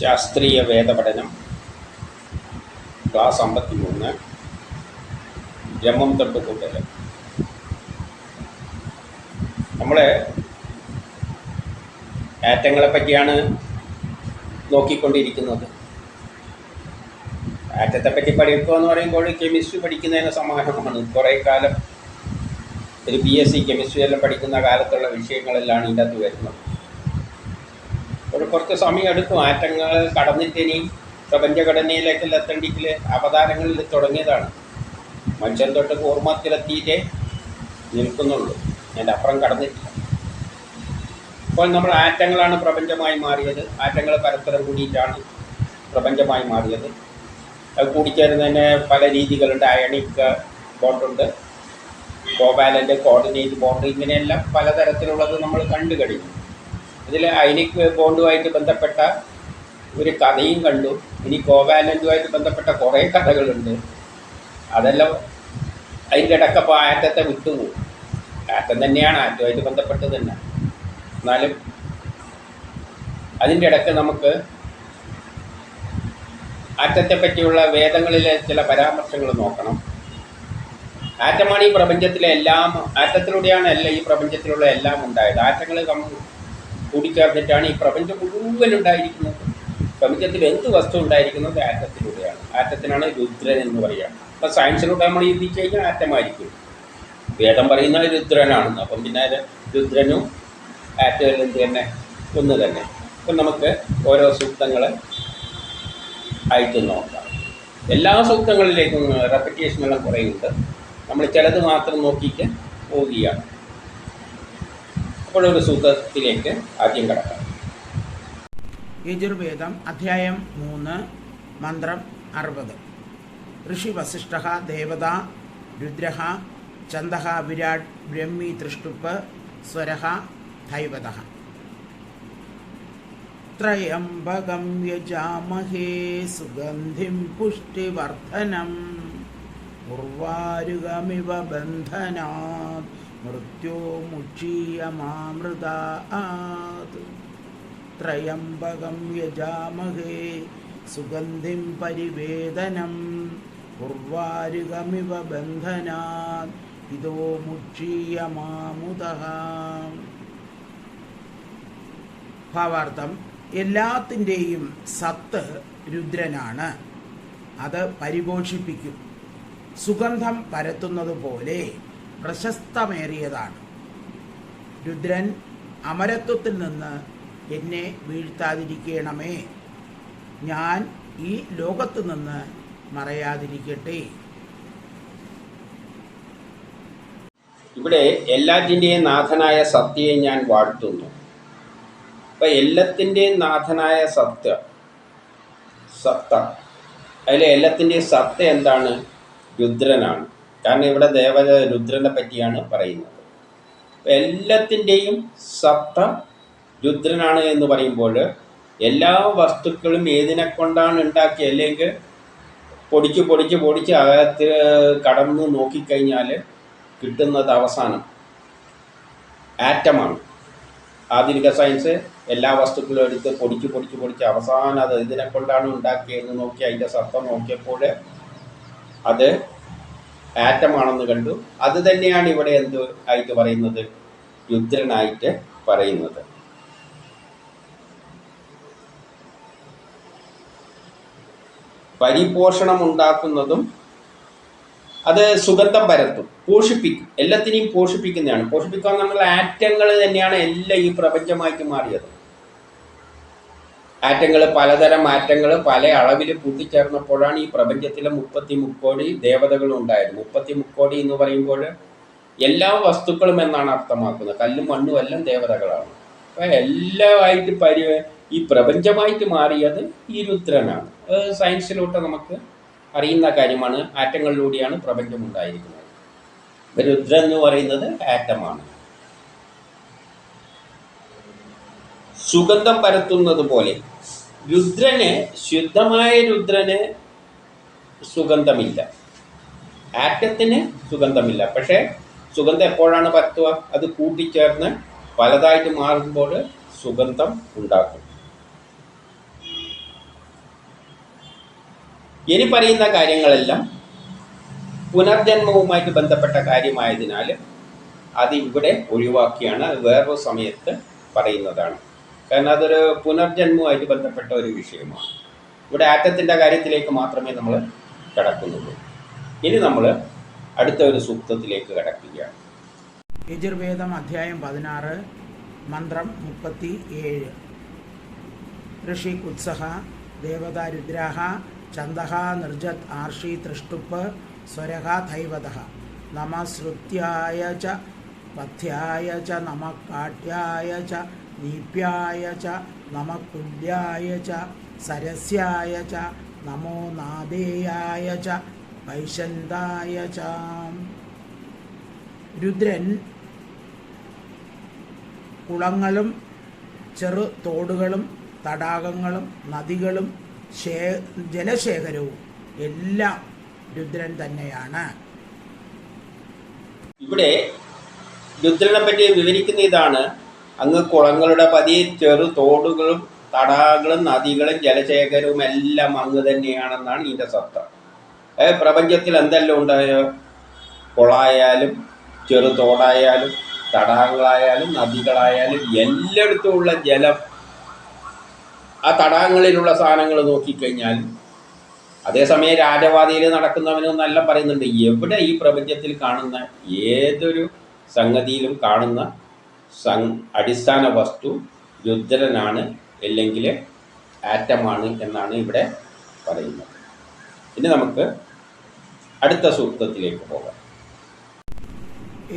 ശാസ്ത്രീയ വേദപഠനം. ക്ലാസ് അമ്പത്തി മൂന്ന് ജമ്മം തൊട്ട് കൂട്ടൽ നമ്മൾ ആറ്റങ്ങളെ പറ്റിയാണ് നോക്കിക്കൊണ്ടിരിക്കുന്നത്. ആറ്റത്തെ പറ്റി പഠിക്കുക എന്ന് പറയുമ്പോൾ കെമിസ്ട്രി പഠിക്കുന്നതിന് സമാനമാണ്. കുറേ കാലം ഒരു ബി എസ് സി കെമിസ്ട്രി എല്ലാം പഠിക്കുന്ന കാലത്തുള്ള വിഷയങ്ങളെല്ലാം ഇതിന്റെ അകത്ത് വരുന്നത്. ഒരു കുറച്ച് സമയം എടുക്കും. ആറ്റങ്ങൾ കടന്നിട്ട് ഇനി പ്രപഞ്ചഘടനയിലേക്കെല്ലാം എത്തേണ്ടെങ്കിൽ അവതാരങ്ങളിൽ തുടങ്ങിയതാണ്. മനുഷ്യൻ തൊട്ട് കൂർമ്മത്തിലെത്തിയിട്ടേ നിൽക്കുന്നുള്ളൂ. അതിന്റെ അപ്പുറം കടന്നിട്ടില്ല. ഇപ്പോൾ നമ്മൾ ആറ്റങ്ങളാണ് പ്രപഞ്ചമായി മാറിയത്. ആറ്റങ്ങൾ പരസ്പരം കൂടിയിട്ടാണ് പ്രപഞ്ചമായി മാറിയത്. അത് കൂടിച്ചേരുന്നതിന് പല രീതികളുണ്ട്. അയണിക് ബോണ്ടുണ്ട് കോബാലന്റ് കോർഡിനേറ്റ് ബോണ്ട് ഇങ്ങനെയെല്ലാം പലതരത്തിലുള്ളത് നമ്മൾ കണ്ടു കഴിഞ്ഞു ഇതിൽ ഐനിക് ബോണ്ടുമായിട്ട് ബന്ധപ്പെട്ട ഒരു കഥയും കണ്ടു. ഇനി കോവാലന്റുമായിട്ട് ബന്ധപ്പെട്ട കുറേ കഥകളുണ്ട്. അതെല്ലാം അതിന്റെ ഇടക്കപ്പോൾ ആറ്റത്തെ വിട്ടുപോകും. ആറ്റം തന്നെയാണ് ആറ്റുമായിട്ട് ബന്ധപ്പെട്ട് തന്നെ. എന്നാലും അതിന്റെ ഇടയ്ക്ക് നമുക്ക് ആറ്റത്തെ പറ്റിയുള്ള വേദങ്ങളിലെ ചില പരാമർശങ്ങൾ നോക്കണം. ആറ്റമാണ് ഈ പ്രപഞ്ചത്തിലെ എല്ലാം ആറ്റത്തിലൂടെയാണ് എല്ലാം ഈ പ്രപഞ്ചത്തിലുള്ള എല്ലാം ഉണ്ടായത്. ആറ്റങ്ങൾ കൂടിച്ചേർന്നിട്ടാണ് ഈ പ്രപഞ്ചം മുഴുവൻ ഉണ്ടായിരിക്കുന്നത് പ്രപഞ്ചത്തിൽ എന്ത് വസ്തു ഉണ്ടായിരിക്കുന്നത്? ആറ്റത്തിലൂടെയാണ്. ആറ്റത്തിനാണ് രുദ്രൻ എന്ന് പറയുക. അപ്പം സയൻസിലൂടെ നമ്മൾ എഴുതി കഴിഞ്ഞാൽ ആറ്റമായിരിക്കും. വേദം പറയുന്ന രുദ്രനാണെന്ന്. അപ്പം പിന്നെ രുദ്രനും ആറ്റവും തന്നെ? ഒന്ന് തന്നെ. അപ്പം നമുക്ക് ഓരോ സൂക്തങ്ങൾ ആയിട്ട് നോക്കാം. എല്ലാ സൂക്തങ്ങളിലേക്കും റെപ്പറ്റേഷനെല്ലാം കുറയുന്നുണ്ട് നമ്മൾ ചിലത് മാത്രം നോക്കിയിട്ട് പോവുകയാണ്. അപ്പോൾ ഒരു സൂത്രത്തിലേക്ക് ആദ്യം കിടക്കാം. യജുർവേദം അധ്യായം മൂന്ന് മന്ത്രം അറുപത്. ഋഷി വസിഷ്ഠ ദേവത രുദ്ര ചന്ദ വിരാട് ബ്രഹ്മി തൃഷ്ടുപ്പ് സ്വര ധൈവത. ത്രയംബകം യജാമഹേ സുഗന്ധിം പുഷ്ടിവർദ്ധനം. ഉർവാരുകമിവ ബന്ധനാത്. മൃത്യോ മുക്ഷീയമാമൃതാത് ത്രയംബകം യജാമഹേ സുഗന്ധിം പരിവേദനം കുർവാരുകമിവ ബന്ധനാ ഇതോ മുക്ഷീയമാമുദ ഭാവാർത്ഥം എല്ലാത്തിന്റെയും സത്ത് രുദ്രനാണ്. അത് പരിപോഷിപ്പിക്കും. സുഗന്ധം പരത്തുന്നത് പോലെ പ്രശസ്തമേറിയതാണ്. രുദ്രൻ അമരത്വത്തിൽ നിന്ന് എന്നെ വീഴ്ത്താതിരിക്കണമേ. ഞാൻ ഈ ലോകത്തു നിന്ന് മറയാതിരിക്കട്ടെ. ഇവിടെ എല്ലാറ്റിന്റെയും നാഥനായ സത്യയെ ഞാൻ വാഴ്ത്തുന്നു. അപ്പം എല്ലാത്തിന്റെയും നാഥനായ സത്യ സത്ത അതിലെ എല്ലാത്തിന്റെയും സത്ത എന്താണ്? രുദ്രനാണ്. കാരണം ഇവിടെ ദേവത രുദ്രനെ പറ്റിയാണ് പറയുന്നത്. എല്ലാത്തിന്റെയും സത്ത രുദ്രനാണ് എന്ന് പറയുമ്പോൾ എല്ലാ വസ്തുക്കളും ഏതിനെ കൊണ്ടാണ് ഉണ്ടാക്കിയത്? അല്ലെങ്കിൽ പൊടിച്ച് പൊടിച്ച് പൊടിച്ച് അകത്ത് കടന്ന് നോക്കിക്കഴിഞ്ഞാൽ കിട്ടുന്നത് അവസാനം ആറ്റമാണ്. ആധുനിക സയൻസ് എല്ലാ വസ്തുക്കളും എടുത്ത് പൊടിച്ച് പൊടിച്ച് പൊടിച്ച് അവസാനം അത് ഇതിനെ കൊണ്ടാണ് ഉണ്ടാക്കിയതെന്ന് നോക്കി അതിന്റെ സത്ത നോക്കിയപ്പോൾ അത് ആറ്റമാണെന്ന് കണ്ടു. അത് തന്നെയാണ് ഇവിടെ എന്ത് ആയിട്ട് പറയുന്നത്? രുദ്രനായിട്ട് പറയുന്നത്. പരിപോഷണം ഉണ്ടാക്കുന്നതും അത് സുഗന്ധം പരത്തും പോഷിപ്പിക്കും. എല്ലാത്തിനെയും പോഷിപ്പിക്കുന്നതാണ്. പോഷിപ്പിക്കാൻ നമ്മൾ ആറ്റങ്ങൾ തന്നെയാണ് എല്ലാം ഈ പ്രപഞ്ചമായിട്ട് മാറിയത്. ആറ്റങ്ങൾ പലതരം ആറ്റങ്ങൾ പല അളവിൽ കൂട്ടിച്ചേർന്നപ്പോഴാണ് ഈ പ്രപഞ്ചത്തിലെ മുപ്പത്തി മുക്കോടി ദേവതകൾ ഉണ്ടായത് മുപ്പത്തി മുക്കോടി എന്ന് പറയുമ്പോൾ എല്ലാ വസ്തുക്കളും എന്നാണ് അർത്ഥമാക്കുന്നത്. കല്ലും മണ്ണും എല്ലാം ദേവതകളാണ്. അപ്പം എല്ലാമായിട്ട് പരി ഈ പ്രപഞ്ചമായിട്ട് മാറിയത് ഈ രുദ്രനാണ്. സയൻസിലോട്ട് നമുക്ക് അറിയുന്ന കാര്യമാണ്. ആറ്റങ്ങളിലൂടെയാണ് പ്രപഞ്ചം ഉണ്ടായിരിക്കുന്നത് രുദ്രൻ എന്ന് പറയുന്നത് ആറ്റമാണ്. സുഗന്ധം പരത്തുന്നത് പോലെ. രുദ്രന് ശുദ്ധമായ രുദ്രന് സുഗന്ധമില്ല. ആറ്റത്തിന് സുഗന്ധമില്ല. പക്ഷേ സുഗന്ധം എപ്പോഴാണ് പരത്തുക? അത് കൂട്ടിച്ചേർന്ന് പലതായിട്ട് മാറുമ്പോൾ സുഗന്ധം ഉണ്ടാക്കും. ഇനി പറയുന്ന കാര്യങ്ങളെല്ലാം പുനർജന്മവുമായിട്ട് ബന്ധപ്പെട്ട കാര്യമായതിനാൽ അത് ഇവിടെ ഒഴിവാക്കിയാണ്. വേറൊരു സമയത്ത് പറയുന്നതാണ്. കാരണം അതൊരു പുനർജന്മവുമായിട്ട് ബന്ധപ്പെട്ട ഒരു വിഷയമാണ്. ഇവിടെ ആറ്റത്തിന്റെ കാര്യത്തിലേക്ക് മാത്രമേ നമ്മൾ കിടക്കുന്നുള്ളൂ. ഇനി നമ്മൾ അടുത്ത ഒരു സൂക്തത്തിലേക്ക് കിടക്കുകയാണ്. യജുർവേദം അധ്യായം പതിനാറ് മന്ത്രം മുപ്പത്തി ഏഴ് ഋഷി കുത്സഹ ദേവത രുദ്രാഹ ചന്ദഹ നിർജത് ആർഷി തൃഷ്ടുപ്പ് സ്വരഹ ധൈവത നമ ശ്രുത്യായ ച പഥ്യായ ച നമ കാഠ്യായ ച നീപ്യായ ച നമ കുല്യായ ച സരസ്യായ ച നമോ നാദേയായ ച വൈശന്തായ ച. രുദ്രൻ കുളങ്ങളും ചെറു തോടുകളും തടാകങ്ങളും നദികളും ശേ ജലശേഖരവും എല്ലാം രുദ്രൻ തന്നെയാണ്. ഇവിടെ രുദ്രനെ പറ്റി വിവരിക്കുന്ന ഇതാണ് അങ്ങ് കുളങ്ങളുടെ പതി ചെറു തോടുകളും തടാകങ്ങളും നദികളും ജലശേഖരവും എല്ലാം അങ്ങ് തന്നെയാണെന്നാണ് ഇതിന്റെ സത്യം. ഏ, പ്രപഞ്ചത്തിൽ എന്തെല്ലാം ഉണ്ടായോ? കുളമായാലും ചെറു തോടായാലും തടാകങ്ങളായാലും നദികളായാലും എല്ലായിടത്തുമുള്ള ജലം. ആ തടാകങ്ങളിലുള്ള സാധനങ്ങൾ നോക്കിക്കഴിഞ്ഞാൽ അതേസമയം രാജവാദിയിൽ നടക്കുന്നവനൊന്നെല്ലാം പറയുന്നുണ്ട്. എവിടെ ഈ പ്രപഞ്ചത്തിൽ കാണുന്ന ഏതൊരു സംഗതിയിലും കാണുന്ന അടിസ്ഥാന വസ്തു രുദ്രനാണ് അല്ലെങ്കിൽ ആറ്റമാണ് എന്നാണ് ഇവിടെ പറയുന്നത്. ഇനി നമുക്ക് അടുത്ത സൂക്തത്തിലേക്ക് പോകാം.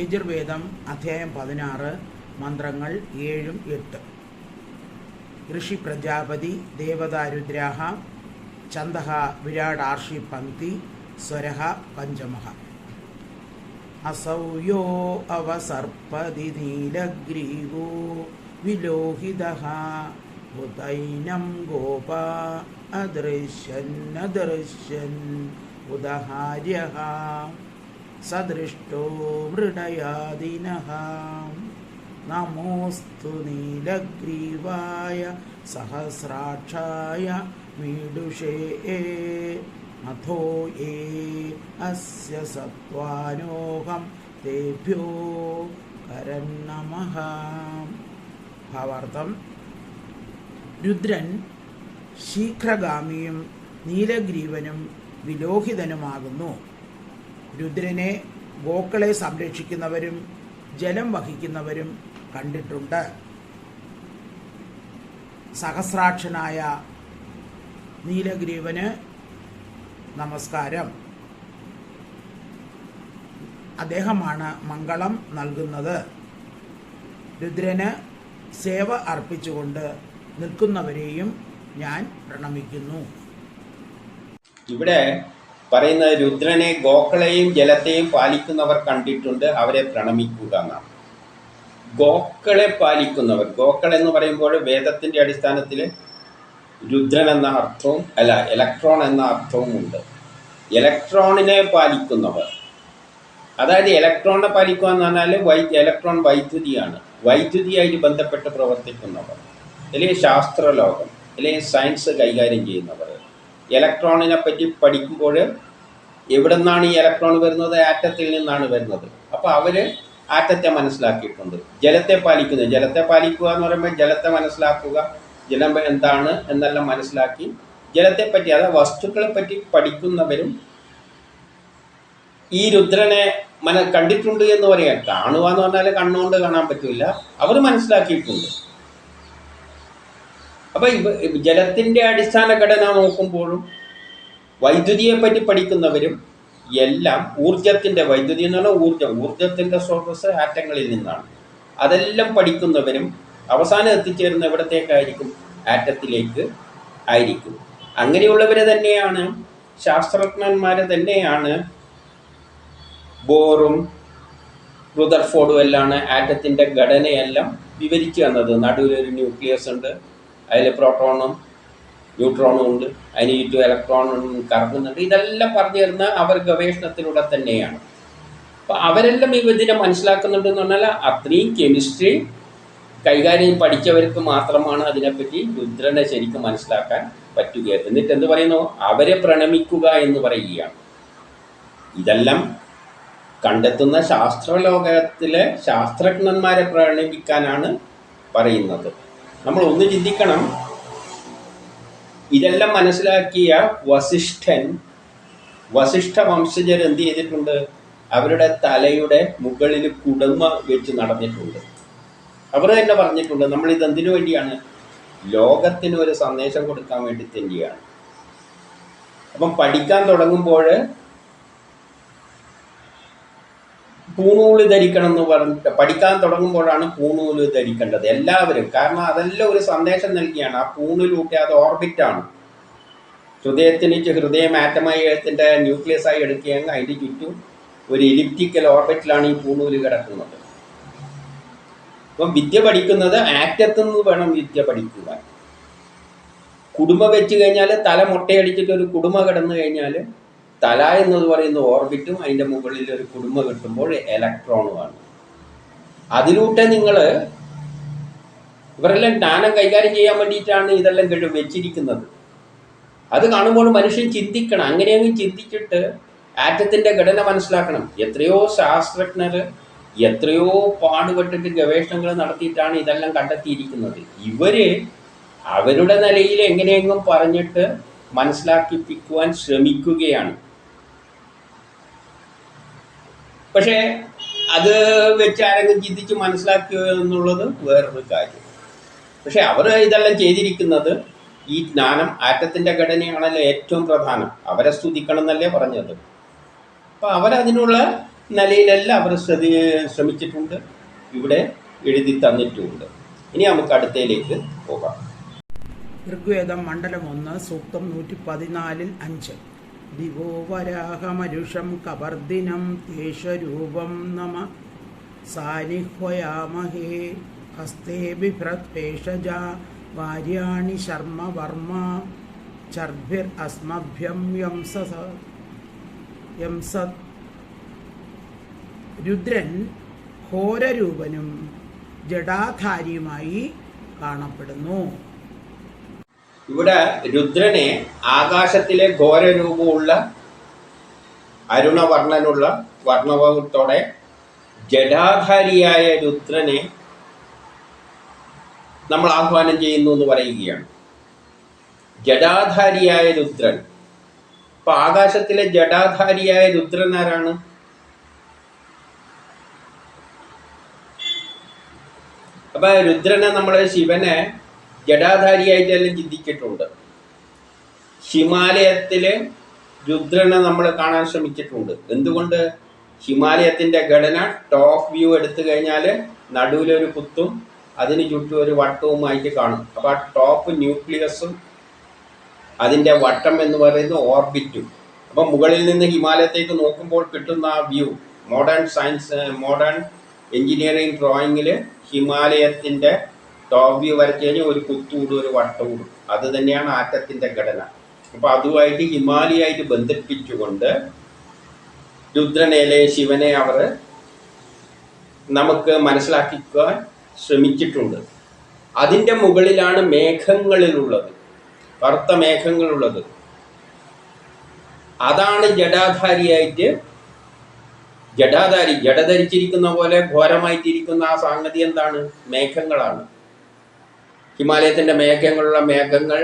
യജുർവേദം അധ്യായം പതിനാറ് മന്ത്രങ്ങൾ ഏഴും എട്ട്. ഋഷി പ്രജാപതി ദേവതാരുദ്രാഹ ഛന്ദഃ വിരാടാർഷി പങ്ക്തി സ്വരഹ പഞ്ചമഃ അസൗ യോ അവസർപ്പതി നീലഗ്രീവോ വിലോഹിത ഉദൈനം ഗോപ അദൃശ്യൻ അദൃശ്യൻ ഉദഹാര്യ സദൃഷ്ടോ മൃണയാദിന നമോസ്തു നീലഗ്രീവായ സഹസ്രാക്ഷായ മീഡുഷേ അഥോ ഏ അസ്യ സത്വാനോഹം തേഭ്യോ കരന്നമഃ ഭാവാർത്ഥം. രുദ്രൻ ശീഘ്രഗാമിയും നീലഗ്രീവനും വിലോഹിതനുമാകുന്നു. രുദ്രനെ ഗോക്കളെ സംരക്ഷിക്കുന്നവരും ജലം വഹിക്കുന്നവരും കണ്ടിട്ടുണ്ട്. സഹസ്രാക്ഷനായ നീലഗ്രീവന് നമസ്കാരം. അദ്ദേഹമാണ് മംഗളം നൽകുന്നത്. രുദ്രന് സേവ അർപ്പിച്ചുകൊണ്ട് നിൽക്കുന്നവരെയും ഞാൻ പ്രണമിക്കുന്നു. ഇവിടെ പറയുന്ന രുദ്രനെ ഗോക്കളെയും ജലത്തെയും പാലിക്കുന്നവർ കണ്ടിട്ടുണ്ട് അവരെ പ്രണമിക്കുക എന്നാണ്. ഗോക്കളെ പാലിക്കുന്നവർ ഗോക്കൾ എന്ന് പറയുമ്പോൾ വേദത്തിന്റെ അടിസ്ഥാനത്തിൽ രുദ്രൻ എന്ന അർത്ഥവും അല്ല ഇലക്ട്രോൺ എന്ന അർത്ഥവും ഉണ്ട് ഇലക്ട്രോണിനെ പാലിക്കുന്നവർ. അതായത് ഇലക്ട്രോണിനെ പാലിക്കുക എന്ന് പറഞ്ഞാൽ വൈ ഇലക്ട്രോൺ വൈദ്യുതിയാണ്. വൈദ്യുതിയായിട്ട് ബന്ധപ്പെട്ട് പ്രവർത്തിക്കുന്നവർ. അല്ലെങ്കിൽ ശാസ്ത്രലോകം അല്ലെങ്കിൽ സയൻസ് കൈകാര്യം ചെയ്യുന്നവർ. ഇലക്ട്രോണിനെ പറ്റി പഠിക്കുമ്പോൾ എവിടെ നിന്നാണ് ഈ ഇലക്ട്രോൺ വരുന്നത്? ആറ്റത്തിൽ നിന്നാണ് വരുന്നത്. അപ്പോൾ അവർ ആറ്റത്തെ മനസ്സിലാക്കിയിട്ടുണ്ട്. ജലത്തെ പാലിക്കുന്നത്. ജലത്തെ പാലിക്കുക എന്ന് പറയുമ്പോൾ ജലത്തെ മനസ്സിലാക്കുക. ജലം എന്താണ് എന്നെല്ലാം മനസ്സിലാക്കി ജലത്തെ പറ്റി അതായത് വസ്തുക്കളെ പറ്റി പഠിക്കുന്നവരും ഈ രുദ്രനെ മന കണ്ടിട്ടുണ്ട് എന്ന് പറയാം കാണുക എന്ന് പറഞ്ഞാൽ കണ്ണുകൊണ്ട് കാണാൻ പറ്റില്ല അവർ മനസ്സിലാക്കിയിട്ടുണ്ട്. അപ്പൊ ഇവ ജലത്തിന്റെ അടിസ്ഥാന ഘടന നോക്കുമ്പോഴും വൈദ്യുതിയെ പറ്റി പഠിക്കുന്നവരും എല്ലാം ഊർജത്തിന്റെ വൈദ്യുതി എന്ന് പറഞ്ഞാൽ ഊർജം ഊർജത്തിന്റെ സ്രോതസ് ആറ്റങ്ങളിൽ നിന്നാണ്. അതെല്ലാം പഠിക്കുന്നവരും അവസാനം എത്തിച്ചേരുന്ന എവിടത്തേക്കായിരിക്കും? ആറ്റത്തിലേക്ക് ആയിരിക്കും. അങ്ങനെയുള്ളവരെ തന്നെയാണ് ശാസ്ത്രജ്ഞന്മാരെ തന്നെയാണ് ബോറും റുദർഫോർഡും എല്ലാം ആറ്റത്തിന്റെ ഘടനയെല്ലാം വിവരിച്ചു തന്നത് നടുവിലൊരു ന്യൂക്ലിയസ് ഉണ്ട് അതിൽ പ്രോട്ടോണും ന്യൂട്രോണും ഉണ്ട് അതിന് ചുറ്റും ഇലക്ട്രോണും കറങ്ങുന്നുണ്ട്. ഇതെല്ലാം പറഞ്ഞു തരുന്ന അവർ ഗവേഷണത്തിലൂടെ തന്നെയാണ്. അപ്പം അവരെല്ലാം ഈ ഇതിനെ മനസ്സിലാക്കുന്നുണ്ടെന്ന് പറഞ്ഞാൽ അത്രയും കെമിസ്ട്രി കൈകാര്യം പഠിച്ചവർക്ക് മാത്രമാണ് അതിനെപ്പറ്റി രുദ്രനെ ശരിക്കും മനസ്സിലാക്കാൻ പറ്റുക എന്നിട്ട് എന്ത് പറയുന്നു? അവരെ പ്രണമിക്കുക എന്ന് പറയുകയാണ്. ഇതെല്ലാം കണ്ടെത്തുന്ന ശാസ്ത്രലോകത്തിലെ ശാസ്ത്രജ്ഞന്മാരെ പ്രണമിക്കാനാണ് പറയുന്നത്. നമ്മൾ ഒന്ന് ചിന്തിക്കണം. ഇതെല്ലാം മനസ്സിലാക്കിയ വസിഷ്ഠൻ വസിഷ്ഠ വംശജർ എന്ത് ചെയ്തിട്ടുണ്ട്? അവരുടെ തലയുടെ മുകളിൽ കുടുമ വെച്ച് നടന്നിട്ടുണ്ട്. അവർ തന്നെ പറഞ്ഞിട്ടുണ്ട് നമ്മൾ ഇത് എന്തിനു വേണ്ടിയാണ്? ലോകത്തിന് ഒരു സന്ദേശം കൊടുക്കാൻ വേണ്ടി തന്നെയാണ്. അപ്പം പഠിക്കാൻ തുടങ്ങുമ്പോൾ പൂണൂൽ ധരിക്കണം എന്ന് പറഞ്ഞിട്ട് പഠിക്കാൻ തുടങ്ങുമ്പോഴാണ് പൂണൂൽ ധരിക്കേണ്ടത് എല്ലാവരും. കാരണം അതെല്ലാം ഒരു സന്ദേശം നൽകിയാണ്. ആ പൂണിലൂട്ടി അത് ഓർബിറ്റാണ്. ഹൃദയത്തിന് ഹൃദയം ആറ്റമായി എഴുത്തിന്റെ ന്യൂക്ലിയസ് ആയി എടുക്കുകയെങ്കിൽ അതിന്റെ ചുറ്റും ഒരു ഇലിപ്റ്റിക്കൽ ഓർബിറ്റിലാണ് ഈ പൂണൂൽ കിടക്കുന്നത്. അപ്പം വിദ്യ പഠിക്കുന്നത് ആറ്റത്തു നിന്ന് വേണം വിദ്യ പഠിക്കുക കുടുംബ വെച്ച് കഴിഞ്ഞാൽ തല മുട്ടയടിച്ചിട്ട് ഒരു കുടുംബം കിടന്നു കഴിഞ്ഞാൽ തല എന്നത് പറയുന്ന ഓർബിറ്റും അതിന്റെ മുകളിൽ ഒരു കുടുംബ കിട്ടുമ്പോൾ ഇലക്ട്രോണുമാണ് അതിലൂടെ നിങ്ങൾ ഇവരെല്ലാം ജ്ഞാനം കൈകാര്യം ചെയ്യാൻ വേണ്ടിയിട്ടാണ് ഇതെല്ലാം കഴിവ് വെച്ചിരിക്കുന്നത്. അത് കാണുമ്പോൾ മനുഷ്യൻ ചിന്തിക്കണം. അങ്ങനെയങ്ങ് ചിന്തിച്ചിട്ട് ആറ്റത്തിന്റെ ഘടന മനസ്സിലാക്കണം. എത്രയോ ശാസ്ത്രജ്ഞർ എത്രയോ പാടുപെട്ടിട്ട് ഗവേഷണങ്ങൾ നടത്തിയിട്ടാണ് ഇതെല്ലാം കണ്ടെത്തിയിരിക്കുന്നത്. ഇവർ അവരുടെ നിലയിൽ എങ്ങനെയെങ്കിലും പറഞ്ഞിട്ട് മനസ്സിലാക്കിപ്പിക്കുവാൻ ശ്രമിക്കുകയാണ്. പക്ഷേ അത് വെച്ച് ആരെങ്കിലും ചിന്തിച്ച് മനസ്സിലാക്കുക എന്നുള്ളത് വേറൊരു കാര്യം. പക്ഷെ അവർ ഇതെല്ലാം ചെയ്തിരിക്കുന്നത് ഈ ജ്ഞാനം ആറ്റത്തിന്റെ ഘടനയാണല്ലോ ഏറ്റവും പ്രധാനം. അവരെ സ്തുതിക്കണം എന്നല്ലേ പറഞ്ഞത്. അപ്പം അവരതിനുള്ള നിലയിലെല്ലാം അവർ ശ്രദ്ധി ശ്രമിച്ചിട്ടുണ്ട്. ഇവിടെ എഴുതി തന്നിട്ടുമുണ്ട് ഇനി നമുക്ക് അടുത്തയിലേക്ക് പോകാം. ഋഗ്വേദം മണ്ഡലം ഒന്ന് സൂക്തം നൂറ്റി പതിനാലിൽ അഞ്ച്. ദിവോ വരാഹമരുഷം കവർദിനം തേശരൂപം നമ. സാനിഹ്വയാമഹേ. ഹസ്തേ ബിഭ്രത് വാര്യാണി ശർമ്മ വർമ്മ ചർഭിർ അസ്മഭ്യം യംസ യംസത് രുദ്രൻ ഘോരരൂപനും ജടാധാരിയുമായി കാണപ്പെടുന്നു. ഇവിടെ രുദ്രനെ ആകാശത്തിലെ ഘോരരൂപമുള്ള അരുണവർണനുള്ള വർണവത്തോടെ ജഡാധാരിയായ രുദ്രനെ നമ്മൾ ആഹ്വാനം ചെയ്യുന്നു എന്ന് പറയുകയാണ്. ജഡാധാരിയായ രുദ്രൻ. ഇപ്പൊ ആകാശത്തിലെ ജഡാധാരിയായ രുദ്രൻ ആരാണ്? അപ്പൊ രുദ്രനെ നമ്മൾ ശിവനെ ജഡാധാരിയായിട്ടെല്ലാം ചിന്തിച്ചിട്ടുണ്ട്. ഹിമാലയത്തിൽ രുദ്രനെ നമ്മൾ കാണാൻ ശ്രമിച്ചിട്ടുണ്ട്. എന്തുകൊണ്ട്? ഹിമാലയത്തിന്റെ ഘടന ടോപ്പ് വ്യൂ എടുത്തു കഴിഞ്ഞാൽ നടുവിലൊരു കുത്തും അതിന് ചുറ്റും ഒരു വട്ടവുമായിട്ട് കാണും. അപ്പോൾ ആ ടോപ്പ് ന്യൂക്ലിയസും അതിന്റെ വട്ടം എന്ന് പറയുന്ന ഓർബിറ്റും അപ്പം മുകളിൽ നിന്ന് ഹിമാലയത്തേക്ക് നോക്കുമ്പോൾ കിട്ടുന്ന ആ view modern science modern engineering ഡ്രോയിങ്ങിൽ ഹിമാലയത്തിന്റെ ടോപ്പ് വ്യൂ വരച്ചു കഴിഞ്ഞാൽ ഒരു കുത്തൂടും ഒരു വട്ടൂടും അത് തന്നെയാണ് ആറ്റത്തിന്റെ ഘടന. അപ്പോൾ അതുമായിട്ട് ഹിമാലയായിട്ട് ബന്ധിപ്പിച്ചുകൊണ്ട് രുദ്രനേലെ ശിവനെ അവർ നമുക്ക് മനസ്സിലാക്കിക്കാൻ ശ്രമിച്ചിട്ടുണ്ട്. അതിന്റെ മുകളിലാണ് മേഘങ്ങളിലുള്ളത്. കറുത്ത മേഘങ്ങളുള്ളത്. അതാണ് ജഡാധാരിയായിട്ട് ജഡാധാരി ജഡ ധരിച്ചിരിക്കുന്ന പോലെ ഘോരമായിട്ടിരിക്കുന്ന ആ സംഗതി എന്താണ്? മേഘങ്ങളാണ്. ഹിമാലയത്തിന്റെ മേഘങ്ങളുള്ള മേഘങ്ങൾ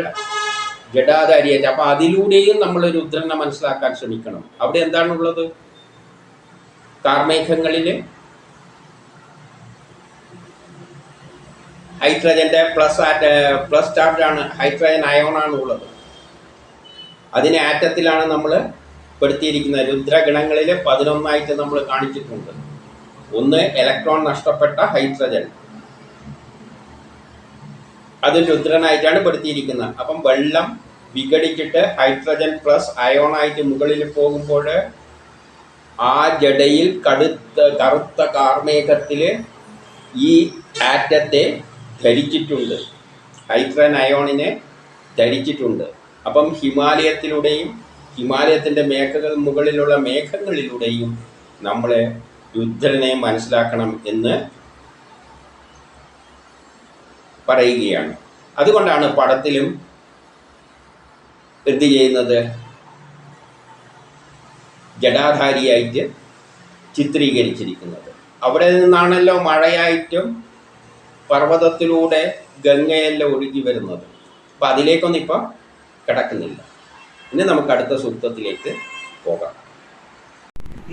ജഡാധാരിയായിട്ട്. അപ്പൊ അതിലൂടെയും നമ്മൾ ഒരു രുദ്രനെ മനസ്സിലാക്കാൻ ശ്രമിക്കണം. അവിടെ എന്താണുള്ളത്? കാർമേഘങ്ങളിൽ ഹൈഡ്രജന്റെ പ്ലസ് പ്ലസ് ചാർജ് ആണ് ഹൈഡ്രജൻ അയോൺ ആണ് ഉള്ളത് അതിനെ ആറ്റത്തിലാണ് നമ്മൾ പെടുത്തിയിരിക്കുന്നത് രുദ്രഗണങ്ങളിൽ പതിനൊന്നായിട്ട് നമ്മൾ കാണിച്ചിട്ടുണ്ട്. ഒന്ന് ഇലക്ട്രോൺ നഷ്ടപ്പെട്ട ഹൈഡ്രജൻ അത് രുദ്രനായിട്ടാണ് പെടുത്തിയിരിക്കുന്നത്. അപ്പം വെള്ളം വിഘടിച്ചിട്ട് ഹൈഡ്രജൻ പ്ലസ് അയോൺ ആയിട്ട് മുകളിൽ പോകുമ്പോൾ ആ ജടയിൽ കടുത്ത കറുത്ത കാർമേഘത്തിൽ ഈ ആറ്റത്തെ ധരിച്ചിട്ടുണ്ട്. ഹൈഡ്രജൻ അയോണിനെ ധരിച്ചിട്ടുണ്ട്. അപ്പം ഹിമാലയത്തിലൂടെയും ഹിമാലയത്തിന്റെ മേഘകൾ മുകളിലുള്ള മേഘങ്ങളിലൂടെയും നമ്മളെ രുദ്രനെ മനസ്സിലാക്കണം എന്ന് പറയുകയാണ്. അതുകൊണ്ടാണ് പടത്തിലും എന്ത് ചെയ്യുന്നത്? ജടാധാരിയായിട്ട് ചിത്രീകരിച്ചിരിക്കുന്നത്. അവിടെ നിന്നാണല്ലോ മഴയായിട്ടും പർവതത്തിലൂടെ ഗംഗയെല്ലാം ഒഴുകി വരുന്നത്. അപ്പം അതിലേക്കൊന്നും ഇപ്പം കിടക്കുന്നില്ല. ഇനി നമുക്ക് അടുത്ത സൂക്തത്തിലേക്ക് പോകാം.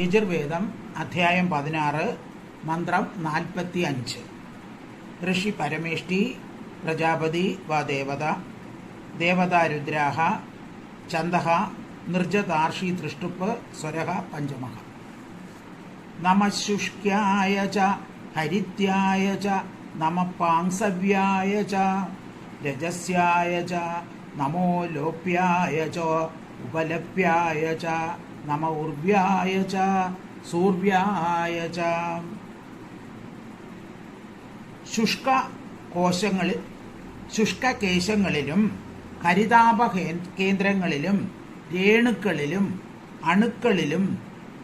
യജുർവേദം അധ്യായം പതിനാറ് മന്ത്രം നാൽപ്പത്തി അഞ്ച് ഋഷി പരമേഷ്ടി പ്രജാപതി വ ദേവത ദേവതാരുദ്രാഹ ചന്ദഹ ചന്ദഃ നിർജതാർഷി തൃഷ്ടുപ്പ് സ്വരഹ പഞ്ചമഹ. നമ ശുഷ്ക്യായ ച ഹരിത്യായ ച നമ പാംസവ്യായ ച രജസ്യായ ച നമോ ലോപ്യായ ച ഉപലപ്യായ ച നമ ഉർവ്യായ ച സൂർവ്യായ ച. ശുഷ്ക കോശങ്ങളിൽ ശുഷ്ക കേശങ്ങളിലും ഹരിതാപ കേന്ദ്രങ്ങളിലും രേണുക്കളിലും അണുക്കളിലും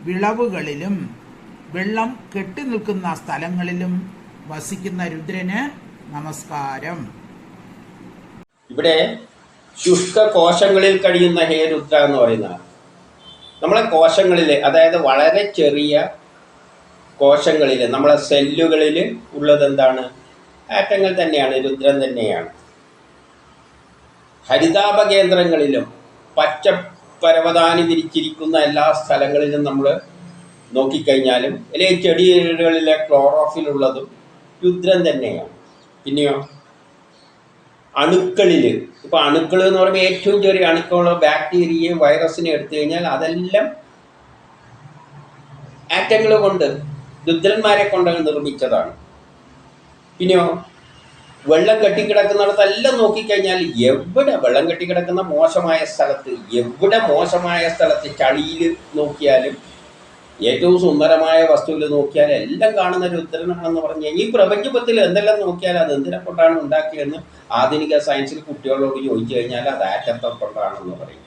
വിളവുകളിലും വെള്ളം കെട്ടി നിൽക്കുന്ന സ്ഥലങ്ങളിലും വസിക്കുന്ന രുദ്രന് നമസ്കാരം. ഇവിടെ ശുഷ്ക കോശങ്ങളിൽ കഴിയുന്ന ഹേ രുദ്ര എന്ന് പറയുന്ന നമ്മളെ കോശങ്ങളിൽ അതായത് വളരെ ചെറിയ കോശങ്ങളിൽ നമ്മളെ സെല്ലുകളിൽ ഉള്ളത് എന്താണ്? ആറ്റങ്ങൾ തന്നെയാണ് രുദ്രൻ തന്നെയാണ്. ഹരിതാപ കേന്ദ്രങ്ങളിലും പച്ച പരവതാനി വിരിച്ചിരിക്കുന്ന എല്ലാ സ്ഥലങ്ങളിലും നമ്മൾ നോക്കിക്കഴിഞ്ഞാലും അല്ലെങ്കിൽ ചെടികളിലെ ക്ലോറോഫിൽ ഉള്ളതും രുദ്രൻ തന്നെയാണ്. പിന്നെയോ? അണുക്കളിൽ ഇപ്പൊ അണുക്കൾ എന്ന് പറയുമ്പോൾ ഏറ്റവും ചെറിയ അണുക്കളോ ബാക്ടീരിയയും വൈറസിനെ എടുത്തു കഴിഞ്ഞാൽ അതെല്ലാം ആറ്റങ്ങൾ കൊണ്ട് രുദ്രന്മാരെ കൊണ്ട് നിർമ്മിച്ചതാണ്. പിന്നെയോ വെള്ളം കെട്ടിക്കിടക്കുന്നിടത്തെല്ലാം നോക്കിക്കഴിഞ്ഞാൽ എവിടെ വെള്ളം കെട്ടിക്കിടക്കുന്ന മോശമായ സ്ഥലത്ത് എവിടെ മോശമായ സ്ഥലത്ത് ചളിയിൽ നോക്കിയാലും ഏറ്റവും സുന്ദരമായ വസ്തുവിൽ നോക്കിയാൽ എല്ലാം കാണുന്ന ഒരു രുദ്രനാണെന്ന് പറഞ്ഞു ഈ പ്രപഞ്ചത്തിൽ എന്തെല്ലാം നോക്കിയാൽ അത് എന്തിനെ കൊണ്ടാണ് ഉണ്ടാക്കിയതെന്ന് ആധുനിക സയൻസിൽ കുട്ടികളോട് ചോദിച്ചു കഴിഞ്ഞാൽ അത് ആറ്റത്തെ കൊണ്ടാണെന്ന് പറയും.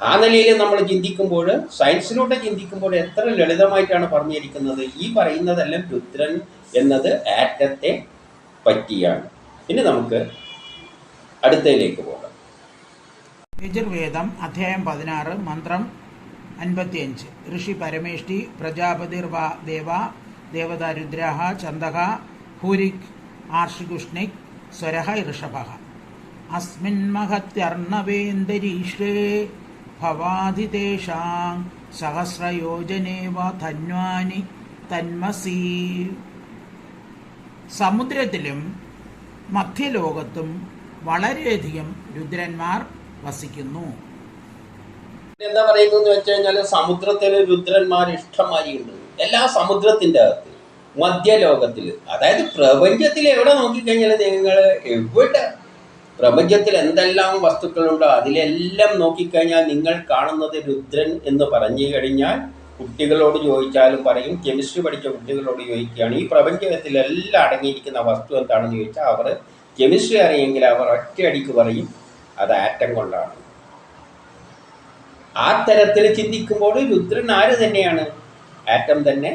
ആ നിലയിൽ നമ്മൾ ചിന്തിക്കുമ്പോൾ സയൻസിലൂടെ ചിന്തിക്കുമ്പോൾ എത്ര ലളിതമായിട്ടാണ് പറഞ്ഞിരിക്കുന്നത്? ഈ പറയുന്നതെല്ലാം രുദ്രൻ എന്നത് ആറ്റത്തെ പറ്റിയാണ്. ഇനി നമുക്ക് അടുത്തതിലേക്ക് പോകാം. യജുർവേദം അധ്യായം പതിനാറ് മന്ത്രം അൻപത്തിയഞ്ച്. ഋഷി പരമേഷ്ടി പ്രജാപതിർവ ദേവ ദേവത രുദ്രാഹ ചന്ദക ഹൂരിക് ആർഷികുഷ്ണിക് സ്വരഹ ഋഷഭ. അസ്മിൻ മഹത്യർണവേന്ദരീശ്രേ ഭവാതിതേഷാം സഹസ്രയോജനേ വന്വാനി ധന്വാനി തന്മസീ. സമുദ്രത്തിലും മധ്യലോകത്തും വളരെയധികം രുദ്രന്മാർ വസിക്കുന്നു. എന്താ പറയുന്നത് വെച്ച് കഴിഞ്ഞാൽ സമുദ്രത്തിൽ രുദ്രന്മാർ ഇഷ്ടംമാരിയുണ്ട് എല്ലാ സമുദ്രത്തിന്റെ അകത്ത് മധ്യലോകത്തിൽ അതായത് പ്രപഞ്ചത്തിൽ എവിടെ നോക്കിക്കഴിഞ്ഞാൽ നിങ്ങൾ എവിടെ പ്രപഞ്ചത്തിൽ എന്തെല്ലാം വസ്തുക്കളുണ്ടോ അതിലെല്ലാം നോക്കിക്കഴിഞ്ഞാൽ നിങ്ങൾ കാണുന്നത് രുദ്രൻ എന്ന് പറഞ്ഞു കഴിഞ്ഞാൽ കുട്ടികളോട് ചോദിച്ചാലും പറയും കെമിസ്ട്രി പഠിച്ച കുട്ടികളോട് ചോദിക്കുകയാണ്. ഈ പ്രപഞ്ചത്തിലെല്ലാം അടങ്ങിയിരിക്കുന്ന വസ്തു എന്താണെന്ന് ചോദിച്ചാൽ അവർ കെമിസ്ട്രി അറിയെങ്കിൽ അവർ ഒറ്റയടിക്ക് പറയും അത് ആറ്റം കൊണ്ടാണ്. ആ തരത്തിൽ ചിന്തിക്കുമ്പോൾ രുദ്രൻ ആര് തന്നെയാണ്? ആറ്റം തന്നെ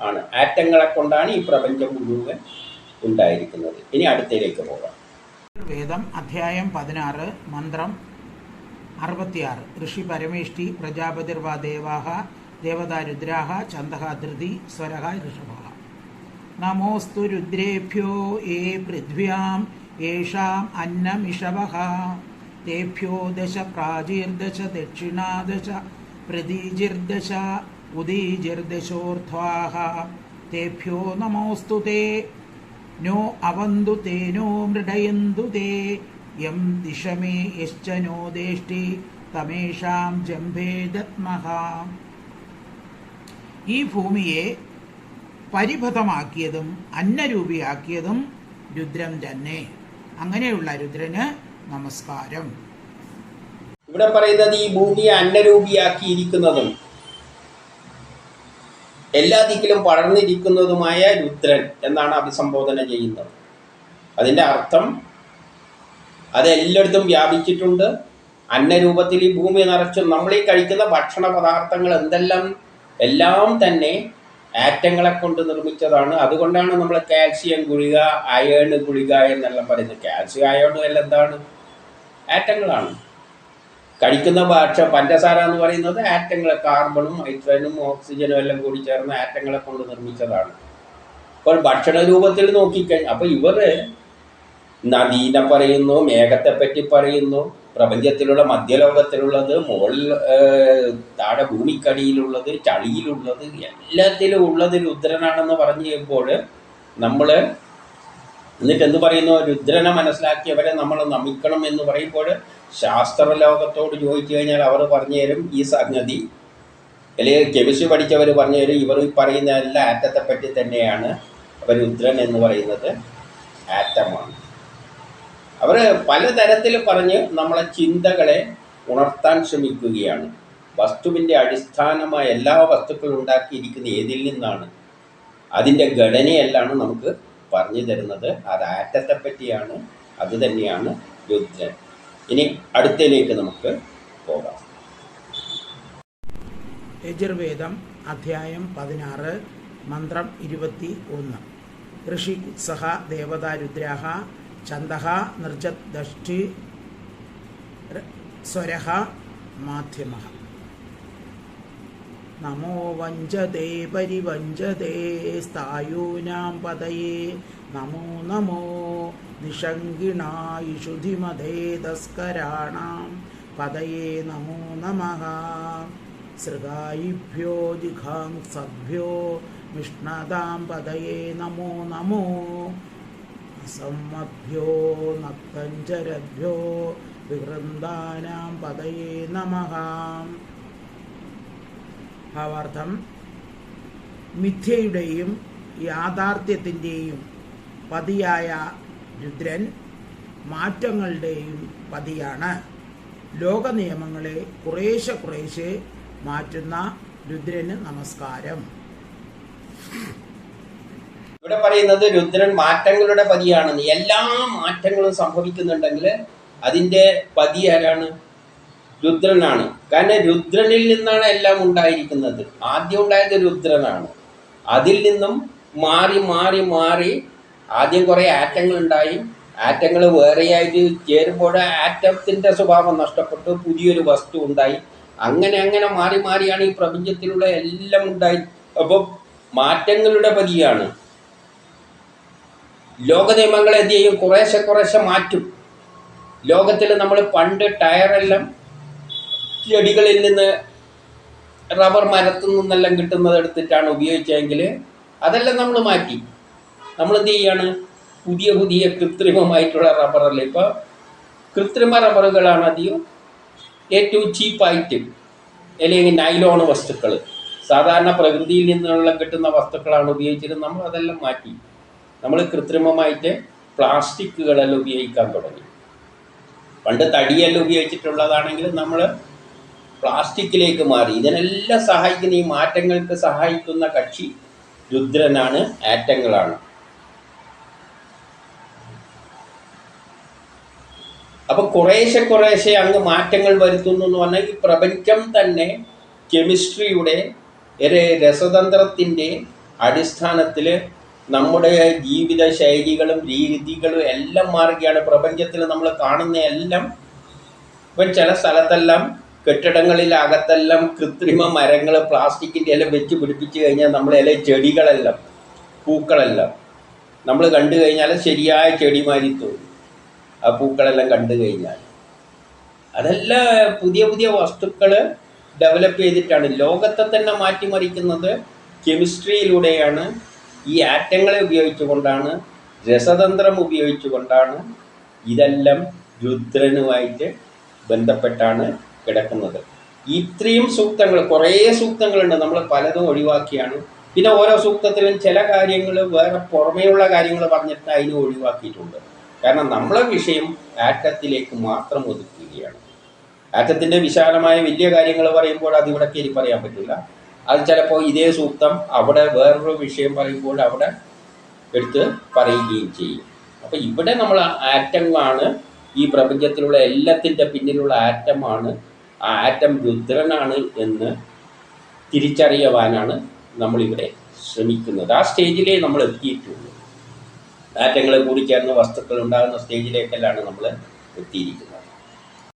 ആണ്. ആറ്റങ്ങളെ കൊണ്ടാണ് ഈ പ്രപഞ്ചം മുഴുവൻ ഉണ്ടായിരിക്കുന്നത്. ഇനി അടുത്തയിലേക്ക് പോകാം. വേദം അധ്യായം പതിനാറ് മന്ത്രം അറുപത്തിയാറ്. ഋഷി പരമേഷ്ടി പ്രജാപതിർവ ദേവാഹ ദേവതാ രുദ്രാഹ ചന്ദഹ ധൃതി സ്വരഹ ഋഷഭ. നമോസ്തു രുദ്രേഭ്യോ ഏ പൃഥ്വ്യാം യേഷാം അന്നമിഷവഃ തേഭ്യോ ദശ പ്രാചീർദശ ദക്ഷിണാദശ പ്രതീജിർദശ ഉദീജിർദശോർധ്വാഹ തേഭ്യോ നമോസ്തു തേ. നോ അവന്തു തേനോ മൃഡയന്തു തേ. യം ദിശമേ യശ്ച നോ ദേഷ്ടി തമേഷാം ജംഭേ ദത്മഹ. ഈ ഭൂമിയെ പരിഭതമാക്കിയതും അന്നരൂപിയാക്കിയതും രുദ്രം തന്നെ. അങ്ങനെയുള്ള രുദ്രന് നമസ്കാരം. ഇവിടെ പറയുന്നത് ഈ ഭൂമിയെ അന്നരൂപിയാക്കിയിരിക്കുന്നതും എല്ലാ ദിക്കിലും പടർന്നിരിക്കുന്നതുമായ രുദ്രൻ എന്നാണ് അഭിസംബോധന ചെയ്യുന്നത്. അതിന്റെ അർത്ഥം അത് എല്ലായിടത്തും വ്യാപിച്ചിട്ടുണ്ട്. അന്നരൂപത്തിൽ ഈ ഭൂമി നിറച്ചും നമ്മൾ ഈ കഴിക്കുന്ന ഭക്ഷണ പദാർത്ഥങ്ങൾ എന്തെല്ലാം? എല്ലാം തന്നെ ആറ്റങ്ങളെ കൊണ്ട് നിർമ്മിച്ചതാണ്. അതുകൊണ്ടാണ് നമ്മൾ കാൽസ്യം ഗുളിക അയേൺ ഗുളിക എന്നെല്ലാം പറയുന്നത്. കാൽസ്യം അയേണും എല്ലാം എന്താണ്? ആറ്റങ്ങളാണ്. കഴിക്കുന്ന ഭക്ഷ പഞ്ചസാര എന്ന് പറയുന്നത് ആറ്റങ്ങൾ കാർബണും ഹൈഡ്രജനും ഓക്സിജനും എല്ലാം കൂടി ചേർന്ന് ആറ്റങ്ങളെ കൊണ്ട് നിർമ്മിച്ചതാണ്. അപ്പോൾ ഭക്ഷണ രൂപത്തിൽ നോക്കിക്കഴിഞ്ഞാൽ അപ്പോൾ ഇവർ നദീനെ പറയുന്നു മേഘത്തെ പറ്റി പറയുന്നു പ്രപഞ്ചത്തിലുള്ള മധ്യലോകത്തിലുള്ളത് ഏഹ്, താഴെ ഭൂമിക്കടിയിലുള്ളത് ചളിയിലുള്ളത് എല്ലാത്തിലും ഉള്ളത് രുദ്രനാണെന്ന് പറഞ്ഞു കഴിയുമ്പോൾ നമ്മൾ എന്നിട്ട് എന്ത് പറയുന്നു? രുദ്രനെ മനസ്സിലാക്കിയവരെ നമ്മൾ നമിക്കണം എന്ന് പറയുമ്പോൾ ശാസ്ത്രലോകത്തോട് ചോദിച്ചു കഴിഞ്ഞാൽ അവർ പറഞ്ഞു തരും ഈ സംഗതി. അല്ലെങ്കിൽ കെമിസ്ട്രി പഠിച്ചവർ പറഞ്ഞു തരും ഇവർ പറയുന്ന എല്ലാ ആറ്റത്തെപ്പറ്റി തന്നെയാണ് അവർ രുദ്രൻ എന്ന് പറയുന്നത്. ആറ്റമാണ്. അവർ പലതരത്തിൽ പറഞ്ഞ് നമ്മളെ ചിന്തകളെ ഉണർത്താൻ ശ്രമിക്കുകയാണ്. വസ്തുവിന്റെ അടിസ്ഥാനമായ എല്ലാ വസ്തുക്കളും ഉണ്ടാക്കിയിരിക്കുന്ന ഏതിൽ നിന്നാണ്? അതിന്റെ ഘടനയെല്ലാണ് നമുക്ക് പറഞ്ഞു തരുന്നത്. അത് ആറ്റത്തെ പറ്റിയാണ് അത് തന്നെയാണ് രുദ്രൻ. ഇനി അടുത്തയിലേക്ക് നമുക്ക് പോകാം. യജുർവേദം അധ്യായം പതിനാറ് മന്ത്രം ഇരുപത്തി ഒന്ന്. ഋഷി ഉത്സഹ ദേവതാ രുദ്രാഹ ഛന്ദഃ നിർജത് ദഷ്ടി സ്വരഃ മാധ്യമ നമോ വഞ്ചതേ പരിവഞ്ചതേ സ്ഥായൂനാം പതയേ നമോ നമോ पदये തസ്കരാണാം नमः। നമോ दिघां സൃഗായിഭ്യോ ജിഘാംസഭ്യോ വിഷ്ണതാം नमो നമോ നമോ സമ്മഭ്യോ നക്തഞ്ചരഭ്യോ വിവൃന്ദാനാം പതയേ നമഃ. ഭാവാർത്ഥം. മിഥ്യയുടെയും യാഥാർത്ഥ്യത്തിന്റെയും പതിയായ രുദ്രൻ മാറ്റങ്ങളുടെയും പതിയാണ്. ലോക നിയമങ്ങളെ കുറേശ്ശെ കുറേശ്ശെ മാറ്റുന്ന രുദ്രന് നമസ്കാരം. ഇവിടെ പറയുന്നത് രുദ്രൻ മാറ്റങ്ങളുടെ പതിയാണെന്ന്. എല്ലാ മാറ്റങ്ങളും സംഭവിക്കുന്നുണ്ടെങ്കിൽ അതിന്റെ പതി ആരാണ്? രുദ്രനാണ്. കാരണം രുദ്രനിൽ നിന്നാണ് എല്ലാം ഉണ്ടായിരിക്കുന്നത്. ആദ്യം ഉണ്ടായത് രുദ്രനാണ്. അതിൽ നിന്നും മാറി മാറി മാറി ആദ്യം കുറേ ആറ്റങ്ങൾ ഉണ്ടായി. ആറ്റങ്ങൾ വേറെയായിട്ട് ചേരുമ്പോൾ ആറ്റത്തിന്റെ സ്വഭാവം നഷ്ടപ്പെട്ടു. പുതിയൊരു വസ്തു ഉണ്ടായി. അങ്ങനെ അങ്ങനെ മാറി മാറിയാണ് ഈ പ്രപഞ്ചത്തിലുള്ള എല്ലാം ഉണ്ടായി. അപ്പോൾ മാറ്റങ്ങളുടെ പതിയാണ്. ലോക നിയമങ്ങൾ എന്ത് ചെയ്യും? കുറേശ്ശെ കുറേശ്ശെ മാറ്റും. ലോകത്തിൽ നമ്മൾ പണ്ട് ടയറെല്ലാം ചെടികളിൽ നിന്ന് റബ്ബർ മരത്തിൽ നിന്നെല്ലാം കിട്ടുന്നത് എടുത്തിട്ടാണ് ഉപയോഗിച്ചതെങ്കിൽ അതെല്ലാം നമ്മൾ മാറ്റി. നമ്മൾ എന്ത് ചെയ്യാണ്? പുതിയ പുതിയ കൃത്രിമമായിട്ടുള്ള റബ്ബറല്ല. ഇപ്പോൾ കൃത്രിമ റബ്ബറുകളാണ് അധികം ഏറ്റവും ചീപ്പായിട്ട് അല്ലെങ്കിൽ നൈലോൺ വസ്തുക്കൾ സാധാരണ പ്രകൃതിയിൽ നിന്നുള്ള കിട്ടുന്ന വസ്തുക്കളാണ് ഉപയോഗിച്ചിരുന്നത്. നമ്മൾ അതെല്ലാം മാറ്റി. നമ്മൾ കൃത്രിമമായിട്ട് പ്ലാസ്റ്റിക്കുകളെല്ലാം ഉപയോഗിക്കാൻ തുടങ്ങി. പണ്ട് തടിയെല്ലാം ഉപയോഗിച്ചിട്ടുള്ളതാണെങ്കിൽ നമ്മൾ പ്ലാസ്റ്റിക്കിലേക്ക് മാറി. ഇതിനെല്ലാം സഹായിക്കുന്ന ഈ മാറ്റങ്ങൾക്ക് സഹായിക്കുന്ന കക്ഷി രുദ്രനാണ് ആറ്റങ്ങളാണ്. അപ്പൊ കുറേശ്ശെ കുറേശ്ശെ അങ്ങ് മാറ്റങ്ങൾ വരുത്തുന്നു എന്ന് പറഞ്ഞാൽ ഈ പ്രപഞ്ചം തന്നെ കെമിസ്ട്രിയുടെ രസതന്ത്രത്തിന്റെ അടിസ്ഥാനത്തിൽ നമ്മുടെ ജീവിത ശൈലികളും രീതികളും എല്ലാം മാറുകയാണ്. പ്രപഞ്ചത്തിൽ നമ്മൾ കാണുന്ന എല്ലാം ഇപ്പം ചില സ്ഥലത്തെല്ലാം കെട്ടിടങ്ങളിൽ അകത്തെല്ലാം കൃത്രിമ മരങ്ങൾ പ്ലാസ്റ്റിക്കിന്റെ എല്ലാം വെച്ച് പിടിപ്പിച്ച് കഴിഞ്ഞാൽ നമ്മളെല്ലാം ചെടികളെല്ലാം പൂക്കളെല്ലാം നമ്മൾ കണ്ടു കഴിഞ്ഞാൽ ശരിയായ ചെടിമാരി തോന്നും. ആ പൂക്കളെല്ലാം കണ്ടു കഴിഞ്ഞാൽ. അതെല്ലാം പുതിയ പുതിയ വസ്തുക്കൾ ഡെവലപ്പ് ചെയ്തിട്ടാണ്. ലോകത്തെ തന്നെ മാറ്റിമറിക്കുന്നത് കെമിസ്ട്രിയിലൂടെയാണ് ഈ ആറ്റങ്ങളെ ഉപയോഗിച്ചുകൊണ്ടാണ് രസതന്ത്രം ഉപയോഗിച്ചുകൊണ്ടാണ് ഇതെല്ലാം രുദ്രനുമായിട്ട് ബന്ധപ്പെട്ടാണ് കിടക്കുന്നത്. ഇത്രയും സൂക്തങ്ങൾ കുറേ സൂക്തങ്ങളുണ്ട് നമ്മൾ പലതും ഒഴിവാക്കിയാണ്. പിന്നെ ഓരോ സൂക്തത്തിലും ചില കാര്യങ്ങൾ വേറെ പുറമേയുള്ള കാര്യങ്ങൾ പറഞ്ഞിട്ട് അതിനെ ഒഴിവാക്കിയിട്ടുണ്ട്. കാരണം നമ്മളെ വിഷയം ആറ്റത്തിലേക്ക് മാത്രം ഒതുക്കുകയാണ്. ആറ്റത്തിന്റെ വിശാലമായ വലിയ കാര്യങ്ങൾ പറയുമ്പോൾ അതിവിടെ കയറി പറയാൻ പറ്റില്ല. അത് ചിലപ്പോൾ ഇതേ സൂക്തം അവിടെ വേറൊരു വിഷയം പറയുമ്പോൾ അവിടെ എടുത്ത് പറയുകയും ചെയ്യും. അപ്പോൾ ഇവിടെ നമ്മൾ ആറ്റങ്ങളാണ് ഈ പ്രപഞ്ചത്തിലുള്ള എല്ലാത്തിന്റെ പിന്നിലുള്ള ആറ്റമാണ്. ആ ആറ്റം രുദ്രനാണ് എന്ന് തിരിച്ചറിയുവാനാണ് നമ്മളിവിടെ ശ്രമിക്കുന്നത്. ആ സ്റ്റേജിലേ നമ്മൾ എത്തിയിട്ടുള്ളൂ. ആറ്റങ്ങളെ കൂടി ചേർന്ന് വസ്തുക്കൾ ഉണ്ടാകുന്ന സ്റ്റേജിലേക്കെല്ലാം നമ്മൾ എത്തിയിരിക്കുന്നത്.